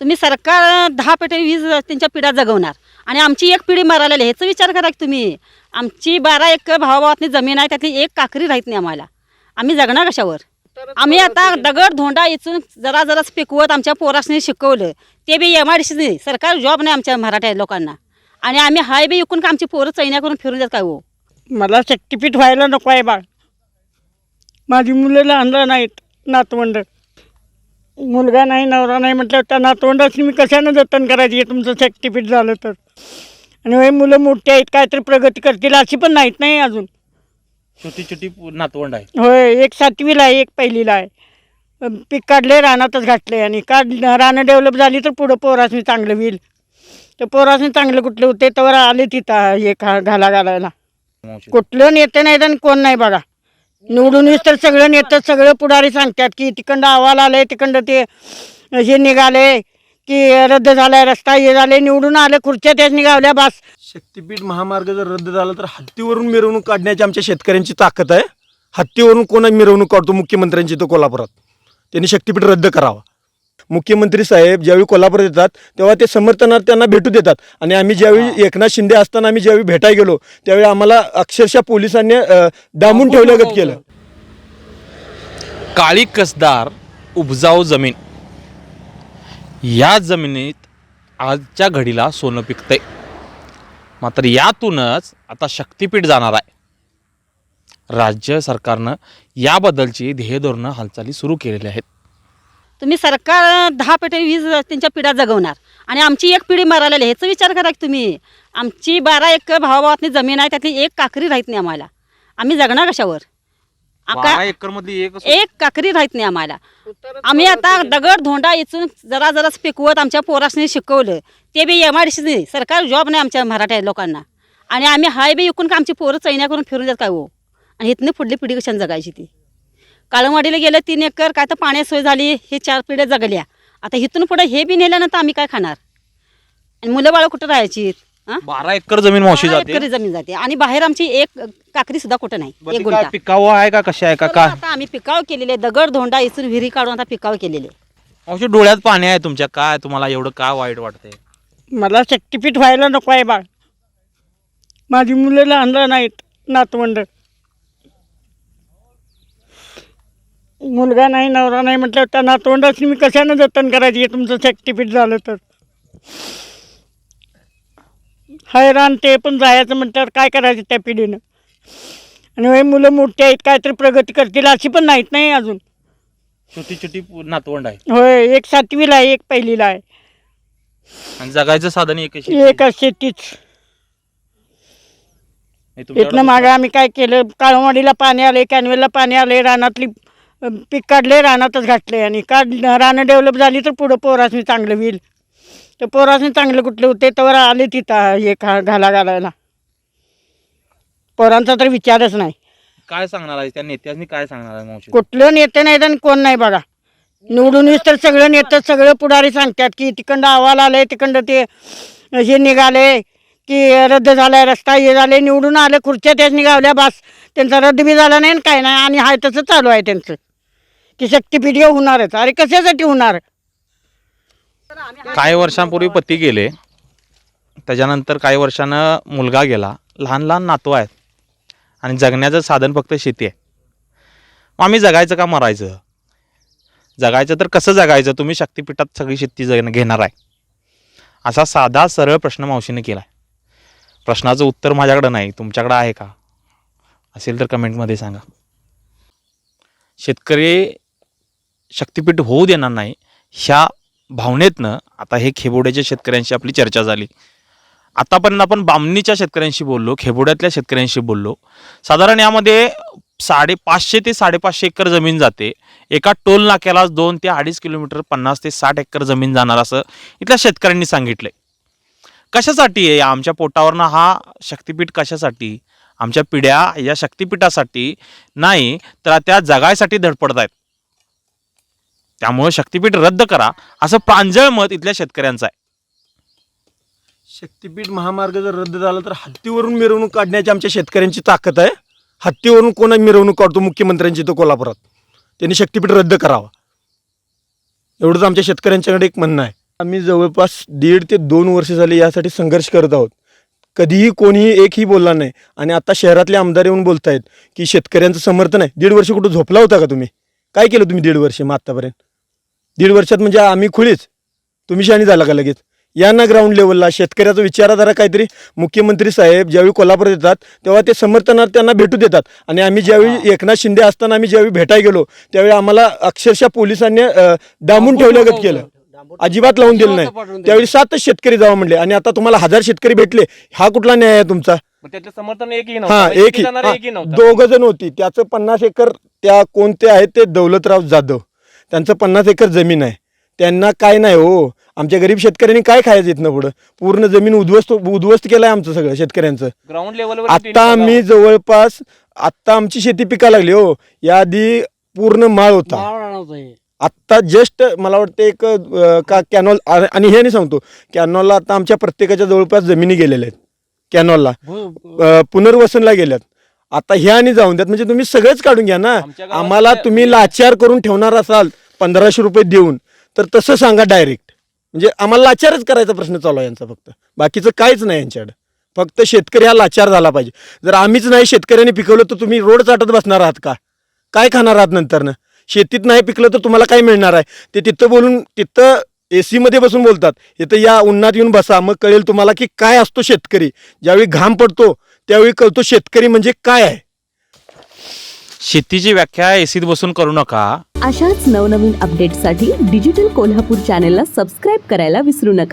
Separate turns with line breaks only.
तुम्ही सरकार दहा पेटे वीज त्यांच्या पिढ्या जगवणार. आणि आमची एक पिढी मरायला ह्याचा विचार करा की तुम्ही. आमची बारा एकर भावाभावातली जमीन आहे त्यातली एक काकरी राहत नाही आम्हाला. आम्ही जगणार कशावर? आम्ही आता दगड धोंडा इचून जरा जरा पिकवत आमच्या पोरासनी शिकवलं. ते बी एम आय डी नाही सरकार जॉब नाही आमच्या मराठा लोकांना. आणि आम्ही हाय बी विकून का आमची पोरं चैन्या करून फिरून देत काय हो?
मला शक्तीपीठ व्हायला नको आहे बाळ. माझी मुलं लहान लहान आहेत नातवंड. मुलगा नाही नवरा नाही म्हटलं त्या नातवंडाची मी कशानं जतन करायची? हे तुमचं शक्तीपीठ झालं तर. आणि हे मुलं मोठी आहेत काहीतरी प्रगती करतील अशी पण नाहीत नाही अजून.
छोटी छोटी नातवंड आहे
होय एक सातवीला आहे एक पहिलीला आहे. अं, पीक काढले रानातच घातले आणि काढ रानं डेव्हलप झाली तर पुढं पोरासनी चांगलं होईल. तर पोरासनी चांगलं कुठलं होते तर आले तिथं हे खा घाला घालायला.
मावशी.
कुठलं नेते नाही आणि कोण नाही बघा. निवडून येस तर सगळं नेतं सगळं पुढारी सांगतात की तिकडं अहवाल आले तिकडं ते हे निघाले की रद्द झालाय रस्ता हे झाले निवडून आले खुर्च्या त्याच निघावल्या बस.
शक्तीपीठ महामार्ग जर रद्द झाला तर हत्तीवरून मिरवणूक काढण्याची आमच्या शेतकऱ्यांची ताकद आहे. हत्तीवरून कोण मिरवणूक काढतो? मुख्यमंत्र्यांची तो कोल्हापुरात. त्यांनी शक्तीपीठ रद्द करावा. मुख्यमंत्री साहेब ज्यावेळी कोल्हापुरात येतात तेव्हा ते समर्थनार्थ त्यांना भेटू देतात. आणि आम्ही ज्यावेळी एकनाथ शिंदे असताना आम्ही ज्यावेळी भेटायला गेलो त्यावेळी आम्हाला अक्षरशः पोलिसांनी डांबून ठेवल्यागत केलं.
काळी कसदार उपजाऊ जमीन. या जमिनीत आजच्या घडीला सोनं पिकतंय. मात्र यातूनच आता शक्तीपीठ जाणार आहे. राज्य सरकारनं याबद्दलची ध्येयधोरणं हालचाली सुरू केलेल्या आहेत.
तुम्ही सरकार दहा पेटे वीज त्यांच्या पिढ्या जगवणार. आणि आमची एक पिढी मरायला लागली ह्याचा विचार करा की तुम्ही. आमची बारा एकर भावाभावातली जमीन आहे त्यातली एक काकरी राहत नाही आम्हाला. आम्ही जगणार कशावर? आका
एकर मधली एक
एक काकरी राहत नाही आम्हाला. आम्ही आता दगड धोंडा इचून जरा जरा पिकवत आमच्या पोरासनी शिकवलं. ते बी एम आय डी नाही सरकार जॉब नाही आमच्या मराठा लोकांना. आणि आम्ही हाय बी विकून का आमची पोरं चैन्या करून फिरून देत काय हो? आणि इथनं पुढली पिढी कशाने जगायची ती? काळमवाडीला गेलं तीन एकर काय तर पाण्यात सोय झाली हे चार पिढ्या जगल्या. आता इथून पुढे हे बी नेल्यानंतर आम्ही काय खाणार? आणि मुलं बाळं कुठं राहायची? हां?
बारा एकर जमीन मावशी जाते.
एकरी जमीन जाते. आणि बाहेर आमची एक काकरी सुद्धा कुठं नाही?
बरं,
एक
ती
गुंठा.
काय पिकावं आहे का कशा आहे का
आता आम्ही पिकाव केलेले दगड धोंडा इथून विहिरी काढून आता पिकाव केलेले
मावशी डोळ्यात पाणी आहे तुमच्या. काय तुम्हाला एवढं काय वाईट वाटतंय?
मला शक्तीपीठ व्हायला नको आहे बाळ. माझी मुलं लहान आहेत नातवंड. मुलगा नाही नवरा नाही म्हटलं त्या नातवंडाची मी कशानं जतन करायची? हे तुमचं शक्तीपीठ झालं तर. हैराण ते पण जायचं म्हटल्यावर काय करायचं त्या पिढीनं? आणि हे मुलं मोठी आहेत काहीतरी प्रगती करतील अशी पण नाहीत नाही अजून.
छोटी छोटी नातवंड आहे
होय एक सातवीला आहे एक पहिलीला आहे.
आणि जगायचं साधन एकच शेती.
एक शेतीच.
हे तुमच्याकडं
इथनं मागं आम्ही काय केलं? काळवाडीला पाणी आले कॅनवेलला पाणी आले रानातली पीक काढले रानातच घातले आणि काढ रानं डेव्हलप झाली तर पुढं पोरासनी चांगलं होईल. तर पोरासनी चांगलं कुठलं होते तर आले तिथं हे खा घाला घालायला. पोरांचा तर विचारच नाही.
काय सांगणार आहे? त्या नेत्यांनी काय सांगणार आहे मावशी?
कुठलं नेते नाही आणि कोण नाही बघा. निवडून येस तर सगळं नेतं सगळं पुढारी सांगतात की तिकडं अहवाल आले तिकडं ते हे निघाले की रद्द झालाय रस्ता हे झाले निवडून आले खुर्च्या त्याच निघावल्या बस. त्यांचा रद्द बी झाला नाही आणि काय नाही आणि हाय तसं चालू आहे त्यांचं. की शक्तीपीठ होणारच अरे कशासाठी होणार?
काही वर्षांपूर्वी पती गेले. त्याच्यानंतर काही वर्षानं मुलगा गेला. लहान लहान नातू आहेत. आणि जगण्याचं साधन फक्त शेती आहे. मग आम्ही जगायचं का मरायचं? जगायचं तर कसं जगायचं? तुम्ही शक्तीपीठात सगळी शेती जग घेणार आहे. असा साधा सरळ प्रश्न मावशीने केला आहे प्रश्नाचं उत्तर माझ्याकडं नाही. तुमच्याकडं आहे का? असेल तर कमेंटमध्ये सांगा. शेतकरी शक्तीपीठ होऊ देणार नाही ह्या भावनेतनं आता हे खेबोड्याच्या शेतकऱ्यांशी आपली चर्चा झाली. आतापर्यंत आपण बामणीच्या शेतकऱ्यांशी बोललो खेबोड्यातल्या शेतकऱ्यांशी बोललो. साधारण यामध्ये साडे पाचशे ते साडेपाचशे एकर जमीन जाते. एका टोल नाक्याला दोन ते अडीच किलोमीटर पन्नास ते साठ एकर जमीन जाणार असं इथल्या शेतकऱ्यांनी सांगितलंय. कशासाठी आहे? आमच्या पोटावरनं हा शक्तीपीठ कशासाठी? आमच्या पिढ्या या शक्तीपीठासाठी नाही तर त्या जगायसाठी धडपडत आहेत त्यामुळे शक्तीपीठ रद्द करा असं प्रांजळ मत इथल्या शेतकऱ्यांचं आहे.
शक्तीपीठ महामार्ग जर रद्द झाला तर हत्तीवरून मिरवणूक काढण्याची आमच्या शेतकऱ्यांची ताकद आहे. हत्तीवरून कोण मिरवणूक काढतो? मुख्यमंत्र्यांची तो कोल्हापुरात. त्यांनी शक्तीपीठ रद्द करावा. एवढंच आमच्या शेतकऱ्यांच्याकडे एक म्हणणं आहे. आम्ही जवळपास दीड ते दोन वर्ष झाले यासाठी संघर्ष करत आहोत. कधीही कोणीही एकही बोलला नाही. आणि आता शहरातले आमदार येऊन बोलतायत की शेतकऱ्यांचं समर्थन आहे. दीड वर्ष कुठं झोपला होता का तुम्ही? काय केलं तुम्ही दीड वर्ष मग आत्तापर्यंत दीड वर्षात म्हणजे आम्ही खुळीच तुम्ही शाणी झाला का लगेच? या ना ग्राउंड लेवलला शेतकऱ्याचा विचारधारा काहीतरी मुख्यमंत्री साहेब ज्यावेळी कोल्हापूरात येतात तेव्हा ते समर्थनार्थ त्यांना भेटू देतात. आणि आम्ही ज्यावेळी एकनाथ शिंदे असताना आम्ही ज्यावेळी भेटायला गेलो त्यावेळी आम्हाला अक्षरशः पोलिसांनी डांबून ठेवल्यागत केलं. अजिबात लावून दिलं नाही. त्यावेळी सातच शेतकरी जावा म्हणले. आणि आता तुम्हाला हजार शेतकरी भेटले. हा कुठला न्याय आहे तुमचा?
त्यातलं समर्थन एकही
हा
एकही
दोघ जण होती. त्याचं पन्नास एकर त्या कोणते आहेत ते दौलतराव जाधव. त्यांचं पन्नास एकर जमीन आहे. त्यांना काय नाही हो. आमच्या गरीब शेतकऱ्यांनी काय खायचं इथनं पुढं? पूर्ण जमीन उद्ध्वस्त उद्ध्वस्त केलं आहे आमचं सगळं शेतकऱ्यांचं.
ग्राउंड लेवलवर
आत्ता आम्ही जवळपास आत्ता आमची शेती पिका लागली हो. याआधी पूर्ण माळ होता. आत्ता जस्ट मला वाटतं एक अं, का कॅनॉल आणि हे नाही सांगतो. कॅनॉलला आता आमच्या प्रत्येकाच्या जवळपास जमिनी गेलेल्या आहेत. कॅनॉलला. अं, पुनर्वसनला गेल्यात. आता ह्या आणि जाऊन द्यात. म्हणजे तुम्ही सगळंच काढून घ्या ना.
आमच्या गावात
आम्हाला तुम्ही लाचार करून ठेवणार असाल पंधराशे रुपये देऊन तर तसं सांगा डायरेक्ट म्हणजे आम्हाला लाचारच करायचा प्रश्न चालू आहे यांचा फक्त. बाकीचं काहीच नाही यांच्याकडे. फक्त शेतकरी हा लाचार झाला पाहिजे. जर आम्हीच नाही शेतकऱ्यांनी पिकवलं तर तुम्ही रोड चाटत बसणार आहात का? काय खाणार आहात नंतरनं? शेतीत नाही पिकलं तर तुम्हाला काय मिळणार आहे? ते तिथं बोलून तिथं ए सीमध्ये बसून बोलतात. इथं या उन्हात येऊन बसा. मग कळेल तुम्हाला की काय असतो शेतकरी. ज्यावेळी घाम पडतो त्यावेळी कळतो शेतकरी म्हणजे काय आहे.
शेतीची व्याख्या एसीत बसून करू नका.
अशाच नवनवीन अपडेट्ससाठी डिजिटल कोल्हापूर चॅनेलला सबस्क्राईब करायला विसरू नका.